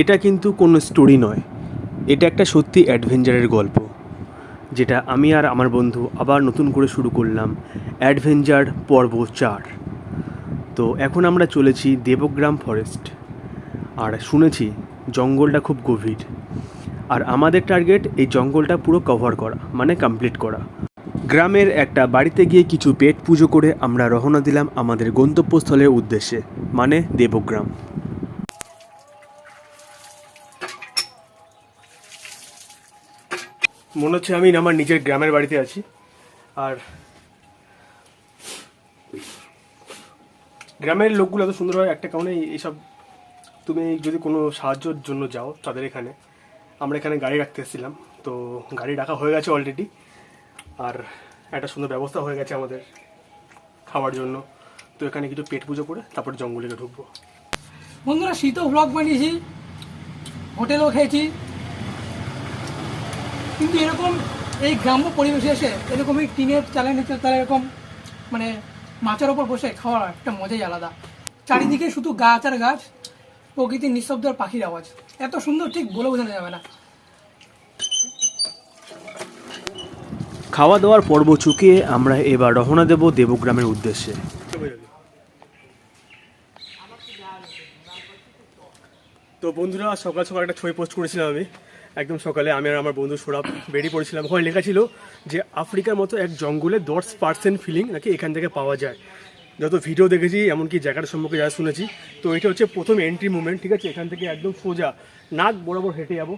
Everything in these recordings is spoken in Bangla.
এটা কিন্তু কোনো স্টোরি নয়। এটা একটা সত্যি অ্যাডভেঞ্চারের গল্প, যেটা আমি আর আমার বন্ধু আবার নতুন করে শুরু করলাম অ্যাডভেঞ্চার পর্ব চার। তো এখন আমরা চলেছি দেবগ্রাম ফরেস্ট আর শুনেছি জঙ্গলটা খুব গভীর, আর আমাদের টার্গেট এই জঙ্গলটা পুরো কভার করা মানে কমপ্লিট করা। গ্রামের একটা বাড়িতে গিয়ে কিছু পেট পুজো করে আমরা রওনা দিলাম আমাদের গন্তব্যস্থলের উদ্দেশ্যে মানে দেবগ্রাম। মনে হচ্ছে আমি আমার নিজের গ্রামের বাড়িতে আছি। আর গ্রামের লোকগুলো এত সুন্দর হয়, একটা কারণে এইসব তুমি যদি কোনো সাহায্যের জন্য যাও তাদের এখানে, আমরা এখানে গাড়ি রাখতে এসেছিলাম। তো গাড়ি রাখা হয়ে গেছে অলরেডি আর একটা সুন্দর ব্যবস্থা হয়ে গেছে আমাদের খাওয়ার জন্য। তো এখানে কিছু পেট পুজো করে তারপর জঙ্গলে ঢুকবো। বন্ধুরা শীত ব্লগ বানিয়েছি, হোটেলও খেয়েছি। কিন্তু এরকম এই গ্রাম্য পরিবেশে এসে এরকম এই টিনের চালের নিচে তারা এরকম মানে মাচার ওপর বসে খাওয়ার একটা মজাই আলাদা। চারিদিকে শুধু গাছ আর গাছ প্রকৃতির নিঃশব্দ আর পাখির আওয়াজ। এত সুন্দর ঠিক বলে বোঝানো যাবে না। খাওয়া দাওয়ার পর্ব চুকিয়ে আমরা এবার রহনা দেব দেবগ্রামের উদ্দেশ্যে। তো বন্ধুরা সকাল সকাল একটা ছবি পোস্ট করেছিলাম আমি। একদম সকালে আমি আর আমার বন্ধু সৌরভ বেরিয়ে পড়েছিলাম। ওখানে লেখা ছিল যে, আফ্রিকার মতো এক জঙ্গলে দশ পার্সেন্ট ফিলিং নাকি এখান থেকে পাওয়া যায়। যত ভিডিও দেখেছি, এমনকি জায়গাটার সম্পর্কে যা শুনেছি, তো এটা হচ্ছে প্রথম এন্ট্রি মুভমেন্ট ঠিক আছে? এখান থেকে একদম সোজা নাক বরাবর হেঁটে যাব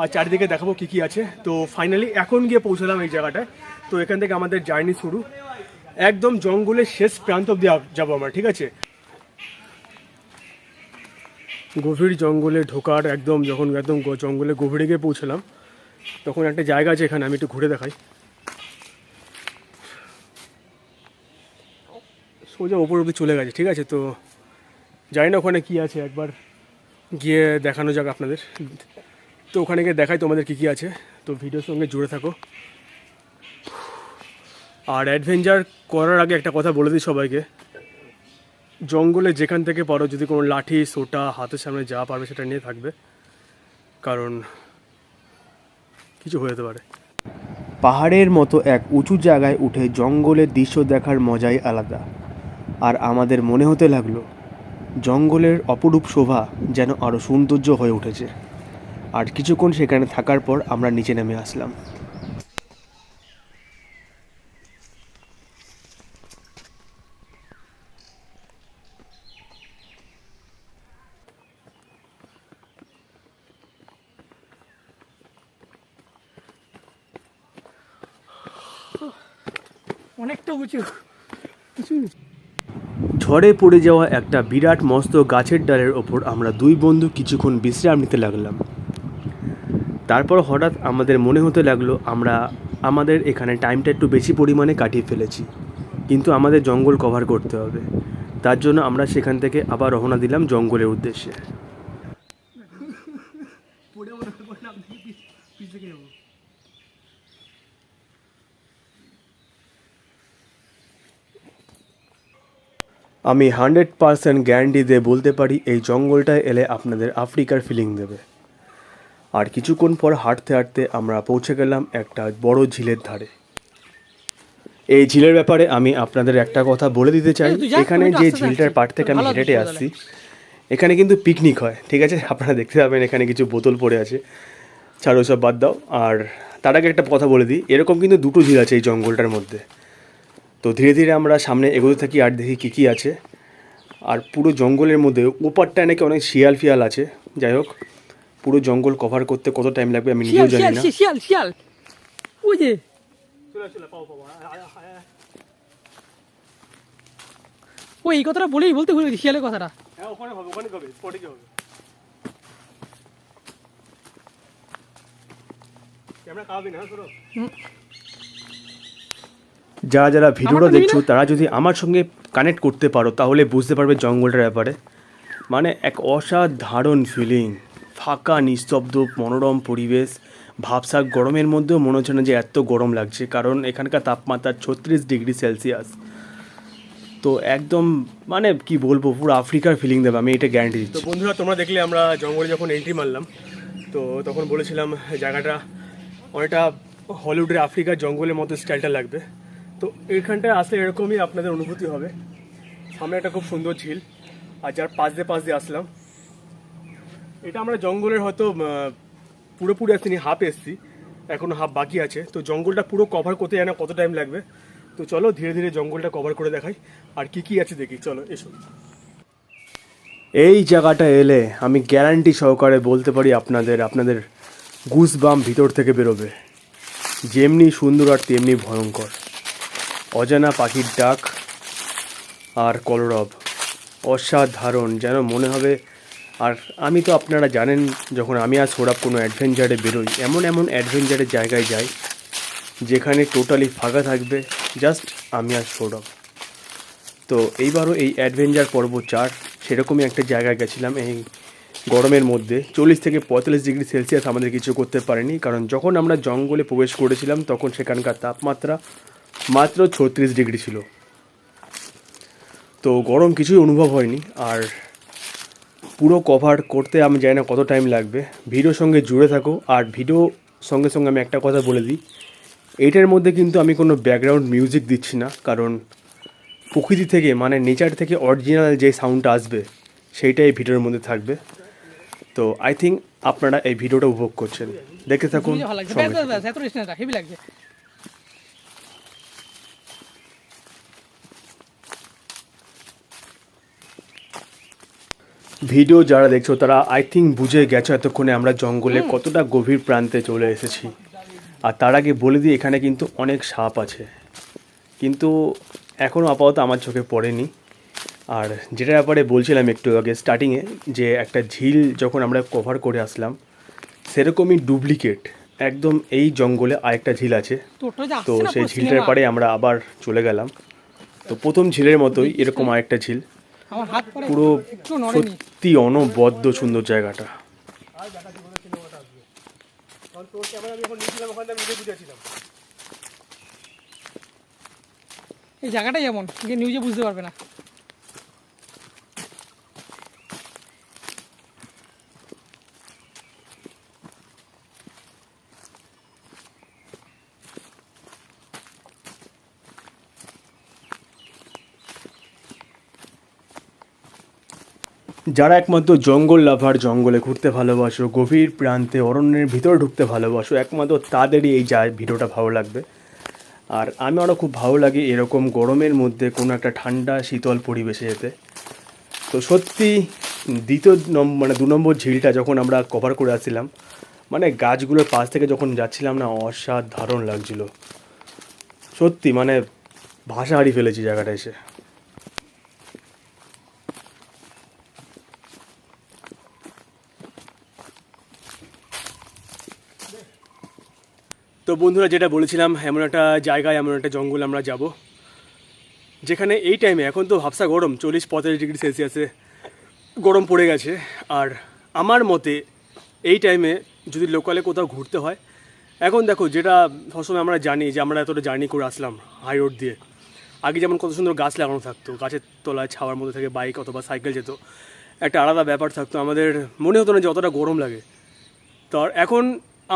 আর চারিদিকে দেখাবো কী কী আছে। তো ফাইনালি এখন গিয়ে পৌঁছলাম এই জায়গাটায়। তো এখান থেকে আমাদের জার্নি শুরু। একদম জঙ্গলের শেষ প্রান্ত অব্দি যাব আমরা, ঠিক আছে? গভীর জঙ্গলে ঢোকার একদম যখন একদম জঙ্গলে গভীরে গিয়ে পৌঁছলাম, তখন একটা জায়গা আছে এখানে, আমি একটু ঘুরে দেখাই। সোজা ওপর অব্দি চলে গেছে, ঠিক আছে? তো জানি না ওখানে কী আছে, একবার গিয়ে দেখানো যাক আপনাদের। তো ওখানে গিয়ে দেখাই তোমাদের কী কী আছে। তো ভিডিওর সঙ্গে জুড়ে থাকো। আর অ্যাডভেঞ্চার করার আগে একটা কথা বলে দিই সবাইকে। জঙ্গলে যেখান থেকে পারো, যদি কোনো লাঠি, সোটা হাতের সামনে যা পারবে সেটা নিয়ে থাকবে। কারণ কিছু হয়ে যেতে পারে। পাহাড়ের মতো এক উঁচু জায়গায় উঠে জঙ্গলের দৃশ্য দেখার মজাই আলাদা। আর আমাদের মনে হতে লাগল, জঙ্গলের অপরূপ শোভা যেন আরও সৌন্দর্য হয়ে উঠেছে। আর কিছুক্ষণ সেখানে থাকার পর আমরা নিচে নেমে আসলাম। ঝড়ে পড়ে যাওয়া একটা বিরাট মস্ত গাছের ডালের ওপর আমরা দুই বন্ধু কিছুক্ষণ বিশ্রাম নিতে লাগলাম। তারপর হঠাৎ আমাদের মনে হতে লাগল, আমরা আমাদের এখানে টাইমটা একটু বেশি পরিমাণে কাটিয়ে ফেলেছি। কিন্তু আমাদের জঙ্গল কভার করতে হবে। তার জন্য আমরা সেখান থেকে আবার রওনা দিলাম জঙ্গলের উদ্দেশ্যে। আমি হান্ড্রেড পারসেন্ট গ্যারান্টি দিয়ে বলতে পারি এই জঙ্গলটায় এলে আপনাদের আফ্রিকার ফিলিং দেবে। আর কিছুক্ষণ পর হাঁটতে হাঁটতে আমরা পৌঁছে গেলাম একটা বড় ঝিলের ধারে। এই ঝিলের ব্যাপারে আমি আপনাদের একটা কথা বলে দিতে চাই। এখানে যে ঝিলটার। পাড় থেকে আমি ভালো হেঁটে আসছি এখানে কিন্তু পিকনিক হয় ঠিক আছে? আপনারা দেখতে পাবেন এখানে কিছু বোতল পড়ে আছে। ছাড়ো সব বাদ দাও। আর তার আগে একটা কথা বলে দিই এরকম কিন্তু দুটো ঝিল আছে এই জঙ্গলটার মধ্যে। তো ধীরে ধীরে আমরা সামনে এগোতে থাকি আর দেখি কী কী আছে। আর পুরো জঙ্গলের মধ্যে ওপারটায় নাকি অনেক শিয়াল ফিয়াল আছে। যাই হোক পুরো জঙ্গল কভার করতে কত টাইম লাগবে আমি নিজেও শিয়াল জানি শিয়াল না। শিয়াল শিয়াল ওই যে। ও এই কথাটা বলেই বলতে ভুলে গেছি শিয়ালের কথাটা। হ্যাঁ ওখানে হবে ওখানে হবে স্পটে হবে। ক্যামেরা খাওয়াবি না সরো হুম। যারা যারা ভিডিওটা দেখছ তারা যদি আমার সঙ্গে কানেক্ট করতে পারো তাহলে বুঝতে পারবে জঙ্গলটার ব্যাপারে। মানে এক অসাধারণ ফিলিং ফাঁকা নিস্তব্ধ মনোরম পরিবেশ ভাবসাক গরমের মধ্যেও মনে হচ্ছে না যে এত গরম লাগছে কারণ এখানকার তাপমাত্রা ছত্রিশ ডিগ্রি সেলসিয়াস। তো একদম মানে কি বলব পুরো আফ্রিকার ফিলিং দেবে আমি এটা গ্যারান্টি দিচ্ছি। তো বন্ধুরা তোমরা দেখলে আমরা জঙ্গলে যখন এন্ট্রি মারলাম তো তখন বলেছিলাম জায়গাটা অনেকটা হলিউডের আফ্রিকার জঙ্গলের মতো স্টাইলটা লাগবে। তো এইখানটায় আসলে এরকমই আপনাদের অনুভূতি হবে। সামনে একটা খুব সুন্দর ঝিল, আর যার পাশ দিয়ে পাশ দিয়ে আসলাম। এটা আমরা জঙ্গলের হয়তো পুরোপুরি আসিনি হাফ এসছি এখনও হাফ বাকি আছে। তো জঙ্গলটা পুরো কভার করতে জানা কত টাইম লাগবে। তো চলো ধীরে ধীরে জঙ্গলটা কভার করে দেখাই, আর কি কি আছে দেখি। চলো, এসো। এই জায়গাটা এলে আমি গ্যারান্টি সহকারে বলতে পারি আপনাদের আপনাদের গুস বাম ভিতর থেকে বেরোবে। যেমনি সুন্দর আর তেমনি ভয়ঙ্কর। অজানা পাখির ডাক আর কলরব। অসাধারণ, যেন মনে হবে, আর আমি তো আপনারা জানেন, যখন আমি আর সৌরভ কোনো অ্যাডভেঞ্চারে বেরোই, এমন এমন অ্যাডভেঞ্চারের জায়গায় যাই, যেখানে টোটালি ফাঁকা থাকবে, জাস্ট আমি আর সৌরভ। তো এইবারও এই অ্যাডভেঞ্চার পর্ব চার, সেরকমই একটা জায়গায় গেছিলাম এই গরমের মধ্যে। চল্লিশ থেকে পঁয়তাল্লিশ ডিগ্রি সেলসিয়াস আমাদের কিছু করতে পারেনি, কারণ যখন আমরা জঙ্গলে প্রবেশ করেছিলাম, তখন সেখানকার তাপমাত্রা মাত্র ছত্রিশ ডিগ্রি ছিল। তো গরম কিছুই অনুভব হয়নি। আর পুরো কভার করতে আমি জানি না কত টাইম লাগবে। ভিডিওর সঙ্গে জুড়ে থাকো। আর ভিডিও সঙ্গে সঙ্গে আমি একটা কথা বলে দিই। এটার মধ্যে কিন্তু আমি কোনো ব্যাকগ্রাউন্ড মিউজিক দিচ্ছি না। কারণ প্রকৃতি থেকে মানে নেচার থেকে অরিজিনাল যে সাউন্ডটা আসবে সেইটাই এই ভিডিওর মধ্যে থাকবে। তো আই থিঙ্ক আপনারা এই ভিডিওটা উপভোগ করছেন। দেখে থাকুন ভালো লাগছে সঙ্গে ব্যাস ব্যাস ব্যাস এত রেস্ট না হেভি লাগছে ভিডিও যারা দেখছ তারা আই থিঙ্ক বুঝে গেছো এতক্ষণে আমরা জঙ্গলে কতটা গভীর প্রান্তে চলে এসেছি। আর তার আগে বলে দিই এখানে কিন্তু অনেক সাপ আছে। কিন্তু এখনও আপাতত আমার চোখে পড়েনি। আর যেটা ব্যাপারে বলছিলাম একটু আগে স্টার্টিংয়ে যে একটা ঝিল যখন আমরা কভার করে আসলাম সেরকমই ডুপ্লিকেট একদম এই জঙ্গলে আরেকটা ঝিল আছে। তো সেই ঝিলটার। পাড়ে আমরা আবার চলে গেলাম। তো প্রথম ঝিলের মতোই এরকম আরেকটা ঝিল। পরে সত্যি অনবদ্য সুন্দর জায়গাটা। এই জায়গাটাই এমন নিউজে বুঝতে পারবে না। যারা একমাত্র জঙ্গল লাভার, জঙ্গলে ঘুরতে ভালোবাসো, গভীর প্রান্তে অরণ্যের ভিতরে ঢুকতে ভালোবাসো, একমাত্র তাদেরই এই যা ভিডিওটা ভালো লাগবে। আর আমি আরও খুব ভালো লাগে এরকম গরমের মধ্যে কোনো একটা ঠান্ডা, শীতল পরিবেশে যেতে। তো সত্যি দ্বিতীয় নম্বর মানে দু নম্বর ঝিলটা যখন আমরা কভার করে আসছিলাম মানে গাছগুলোর পাশ থেকে যখন যাচ্ছিলাম না, অসাধারণ লাগছিল। সত্যি মানে ভাষা হারিয়ে ফেলেছি জায়গাটা এসে। তো বন্ধুরা, যেটা বলেছিলাম, এমন একটা জায়গায়, এমন একটা জঙ্গল আমরা যাব, যেখানে এই টাইমে এখন তো ভাবসা গরম, চল্লিশ পঁয়তাল্লিশ ডিগ্রি সেলসিয়াসে গরম পড়ে গেছে। আর আমার মতে, এই টাইমে যদি লোকালে কোথাও ঘুরতে হয়, এখন দেখো, যেটা সবসময় আমরা জানি যে আমরা এতটা জার্নি করে আসলাম হাই রোড দিয়ে। আগে যেমন কত সুন্দর গাছ লাগানো থাকতো, গাছের তলায় ছাওয়ার মধ্যে থেকে বাইক অথবা সাইকেল যেত, একটা আলাদা ব্যাপার থাকতো। আমাদের মনে হতো না যে অতটা গরম লাগে। তো এখন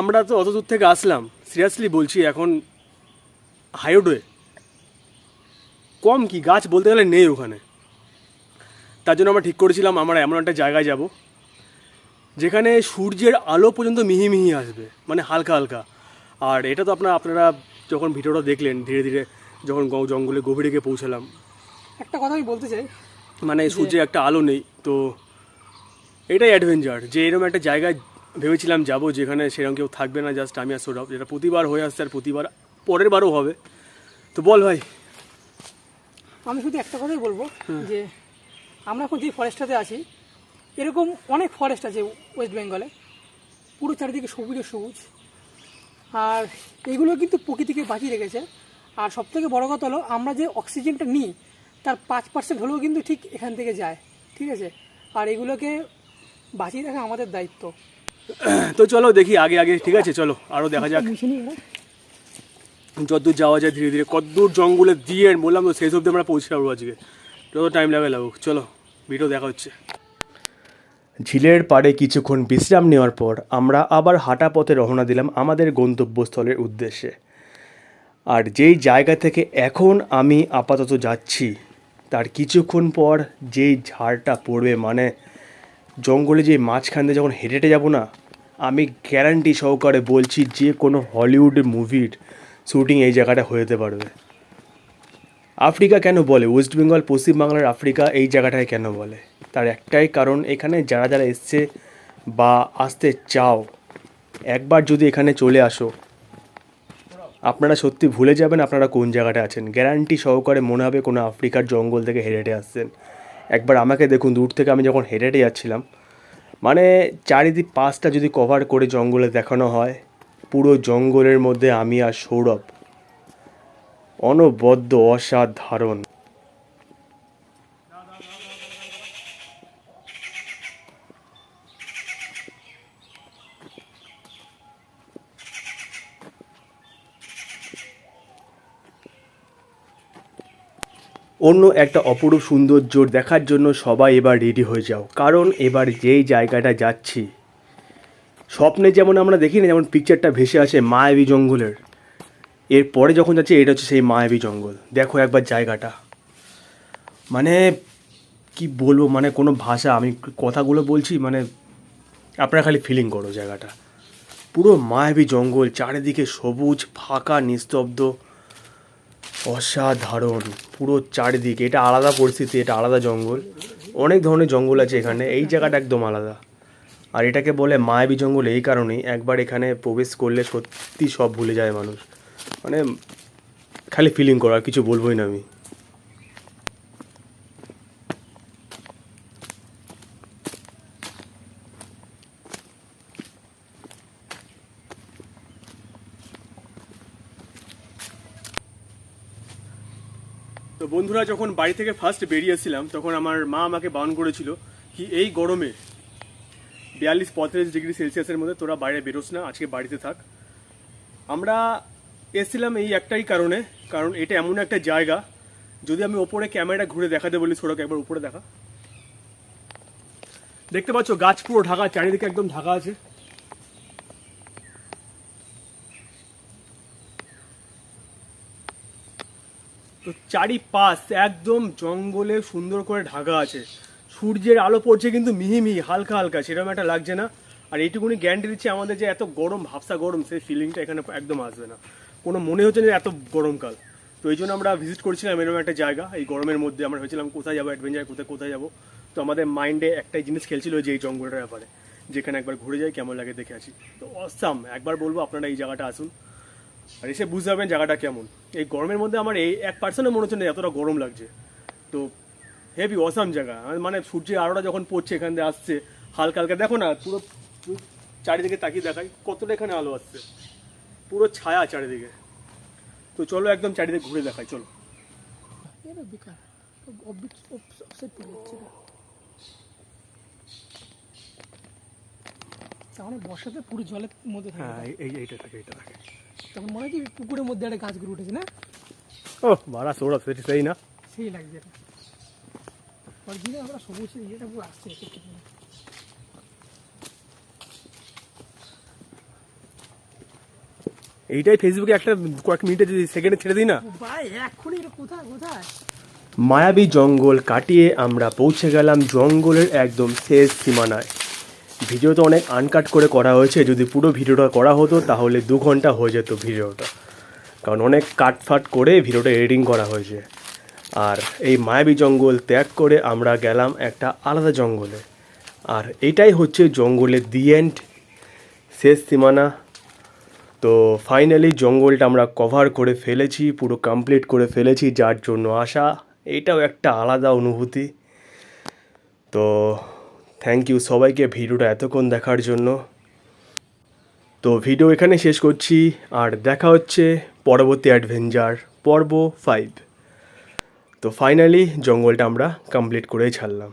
আমরা তো অত দূর থেকে আসলাম সিরিয়াসলি বলছি এখন হাইরোডে কম কি? গাছ বলতে গেলে নেই ওখানে। তার জন্য আমরা ঠিক করেছিলাম আমরা এমন একটা জায়গায় যাব যেখানে সূর্যের আলো পর্যন্ত মিহি মিহি আসবে মানে হালকা হালকা। আর এটা তো আপনারা আপনারা যখন ভিডিওটা দেখলেন ধীরে ধীরে যখন জঙ্গলে গভীরে গিয়ে পৌঁছালাম। একটা কথা আমি বলতে চাই। মানে সূর্যের একটা আলো নেই তো এটাই অ্যাডভেঞ্চার যে এরকম একটা জায়গায় ভেবেছিলাম যাব যেখানে সেরকম কেউ থাকবে না জাস্ট আমি আর সৌরভ। যেটা প্রতিবার হয়ে আসছে আর প্রতিবার পরের বারও হবে। তো বল ভাই। আমি শুধু একটা কথাই বলব যে আমরা এখন যে ফরেস্টটাতে আছি এরকম অনেক ফরেস্ট আছে ওয়েস্ট বেঙ্গলে পুরো চারিদিকে সবুজে সবুজ। আর এগুলো কিন্তু প্রকৃতিকে বাঁচিয়ে রেখেছে। আর সব থেকে বড়ো কথা হলো আমরা যে অক্সিজেনটা নিই তার পাঁচ পার্সেন্ট হলেও কিন্তু ঠিক এখান থেকে যায়। ঠিক আছে? আর এগুলোকে বাঁচিয়ে রাখা আমাদের দায়িত্ব। তো চলো দেখি আগে আগে ঠিক আছে চলো আরও দেখা যাক। যতদূর যাওয়া যায় ধীরে ধীরে কতদূর জঙ্গলে দিয়ে বললাম তো শেষ অবধি আমরা পৌঁছে যাব আজকে। যত টাইম লাগে লাগুক চলো ভিডিও দেখা হচ্ছে। ঝিলের পাড়ে কিছুক্ষণ বিশ্রাম নেওয়ার পর আমরা আবার হাঁটা পথে রওনা দিলাম আমাদের গন্তব্যস্থলের উদ্দেশ্যে। আর যেই জায়গা থেকে এখন আমি আপাতত যাচ্ছি তার কিছুক্ষণ পর যেই ঝাড়টা পড়বে মানে জঙ্গলে যে মাঝখান দিয়ে যখন হেঁটে হেঁটে যাব না, আমি গ্যারান্টি সহকারে বলছি যে কোনো হলিউড মুভির শ্যুটিং এই জায়গাটা হয়ে যেতে পারবে। আফ্রিকা কেন বলে? ওয়েস্ট বেঙ্গল পশ্চিমবাংলার আফ্রিকা এই জায়গাটায় কেন বলে? তার একটাই কারণ, এখানে যারা যারা এসছে বা আসতে চাও, একবার যদি এখানে চলে আসো, আপনারা সত্যি ভুলে যাবেন আপনারা কোন জায়গাটা আছেন। গ্যারান্টি সহকারে মনে হবে কোনো আফ্রিকার জঙ্গল থেকে হেঁটে হেঁটে আসছেন। একবার আমাকে দেখুন, দূর থেকে আমি যখন হেঁটে হেঁটে যাচ্ছিলাম মানে চারিদিক পাঁচটা যদি কভার করে জঙ্গলে দেখানো হয়, পুরো জঙ্গলের মধ্যে আমি আর সৌরভ অনবদ্য অসাধারণ। অন্য একটা অপরূপ সৌন্দর্য দেখার জন্য সবাই এবার রেডি হয়ে যাও। কারণ এবার যেই জায়গাটা যাচ্ছি, স্বপ্নে যেমন আমরা দেখি না যেমন পিকচারটা ভেসে আছে মায়াবী জঙ্গলের। এরপরে যখন যাচ্ছি, এটা হচ্ছে সেই মায়াবী জঙ্গল। দেখো একবার জায়গাটা। মানে কি বলব মানে কোনো ভাষা, আমি কথাগুলো বলছি মানে আপনারা খালি ফিলিং করো জায়গাটা। পুরো মায়াবী জঙ্গল, চারিদিকে সবুজ, ফাঁকা, নিস্তব্ধ। অসাধারণ, পুরো চারিদিকে। এটা আলাদা পরিস্থিতি, এটা আলাদা জঙ্গল। অনেক ধরনের জঙ্গল আছে এখানে। এই জায়গাটা একদম আলাদা। আর এটাকে বলে মায়াবী জঙ্গল এই কারণেই একবার এখানে প্রবেশ করলে সত্যি সব ভুলে যায় মানুষ। মানে খালি ফিলিং করার, কিছু বলবোই না আমি। বন্ধুরা, যখন বাড়ি থেকে ফার্স্ট বেরিয়েছিলাম, তখন আমার মা আমাকে বারণ করেছিল কি, এই গরমে বিয়াল্লিশ পঁয়তাল্লিশ ডিগ্রি সেলসিয়াসের মধ্যে তোরা বাইরে বেরোস না, আজকে বাড়িতে থাক। আমরা এসেছিলাম এই একটাই কারণে, কারণ এটা এমন একটা জায়গা, যদি আমি ওপরে ক্যামেরা ঘুরে দেখাতে বলি সড়ক একবার উপরে দেখা। দেখতে পাচ্ছ গাছ পুরো ঢাকা, চারিদিকে একদম ঢাকা আছে। চারিপাশ একদম জঙ্গলে সুন্দর করে ঢাকা আছে। সূর্যের আলো পড়ছে কিন্তু মিহি মিহি হালকা হালকা, সেরকম একটা লাগছে না। আর এইটুকুনি গ্যারান্টি দিচ্ছে আমাদের যে এত গরম ভাবসা গরম, সেই ফিলিংটা এখানে একদম আসবে না। কোনো মনে হচ্ছে না এত গরমকাল তো এই জন্য আমরা ভিজিট করছিলাম এরকম একটা জায়গা। এই গরমের মধ্যে আমরা ভেবেছিলাম কোথায় যাব অ্যাডভেঞ্চার কোথায় কোথায় যাব। তো আমাদের মাইন্ডে একটাই জিনিস খেলছিল যে এই জঙ্গলটার ব্যাপারে। যেখানে একবার ঘুরে যাই, কেমন লাগে দেখে আসি। তো অসাম একবার বলব আপনারা এই জায়গাটা আসুন। আর এসে বুঝতে পারবেন জায়গাটা কেমন। এই গরমের মধ্যে আমার এই এক পার্সেন্টও মনে হচ্ছে না এতটা গরম লাগছে। তো হেভি অসাম জায়গা। মানে সূর্যের আলোটা যখন পড়ছে এখান দিয়ে আসছে হালকা হালকা দেখো না পুরো চারিদিকে তাকিয়ে দেখাই কতটা এখানে আলো আসছে। পুরো ছায়া চারিদিকে। তো চলো একদম চারিদিকে ঘুরে দেখাই চলো। তার মানে বর্ষাতে পুরো জলের মধ্যে হ্যাঁ এইটা থাকে এইটা থাকে। তখন মনে কি পুকুরের মধ্যে একটা উঠেছে না? ও বাড়া সৌরভ সেটা সেই না। সেই লাগছে এটা। অরিজিনাল আমরা সবুজ ইয়েটা পুরো আসছে। এইটাই ফেসবুকে একটা কয়েক মিনিটে যদি সেকেন্ডে ছেড়ে দিই না? ভাই কোথায় কোথায়? মায়াবী জঙ্গল কাটিয়ে আমরা পৌঁছে গেলাম জঙ্গলের একদম শেষ সীমানায়। ভিডিও তো অনেক আনকাট করে করা হয়েছে। যদি পুরো ভিডিওটা করা হতো, তাহলে দু ঘণ্টা হয়ে যেত ভিডিওটা। কারণ অনেক কাটফাট করে ভিডিওটা এডিটিং করা হয়েছে। আর এই মায়াবী জঙ্গল ত্যাগ করে আমরা গেলাম একটা আলাদা জঙ্গলে। আর এটাই হচ্ছে জঙ্গলের দি এন্ড শেষ সীমানা। তো ফাইনালি জঙ্গলটা আমরা কভার করে ফেলেছি, পুরো কমপ্লিট করে ফেলেছি যার জন্য আসা এটাও একটা আলাদা অনুভূতি। তো থ্যাংক ইউ সবাইকে ভিডিওটা এতক্ষণ দেখার জন্য। তো ভিডিও এখানে শেষ করছি, আর দেখা হচ্ছে পরবর্তী অ্যাডভেঞ্চার পর্ব ফাইভ তো ফাইনালি জঙ্গলটা আমরা কমপ্লিট করেই ছাড়লাম।